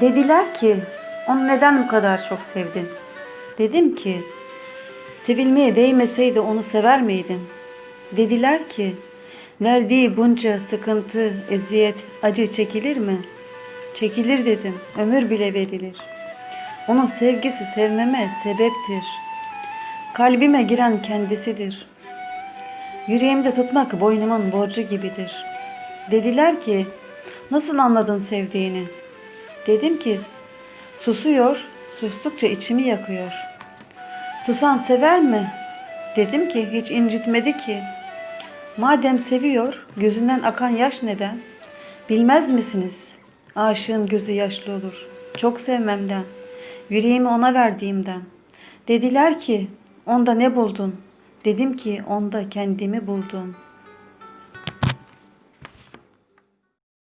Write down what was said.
Dediler ki onu neden bu kadar çok sevdin? Dedim ki sevilmeye değmeseydi onu sever miydin? Dediler ki verdiği bunca sıkıntı, eziyet, acı çekilir mi? Çekilir dedim. Ömür bile verilir. Onun sevgisi sevmeme sebeptir. Kalbime giren kendisidir. Yüreğimde tutmak boynumun borcu gibidir. Dediler ki nasıl anladın sevdiğini? Dedim ki susuyor, sustukça içimi yakıyor. Susan sever mi? Dedim ki hiç incitmedi ki. Madem seviyor, gözünden akan yaş neden? Bilmez misiniz? Aşığın gözü yaşlı olur. Çok sevmemden, yüreğimi ona verdiğimden. Dediler ki, onda ne buldun? Dedim ki, onda kendimi buldum.''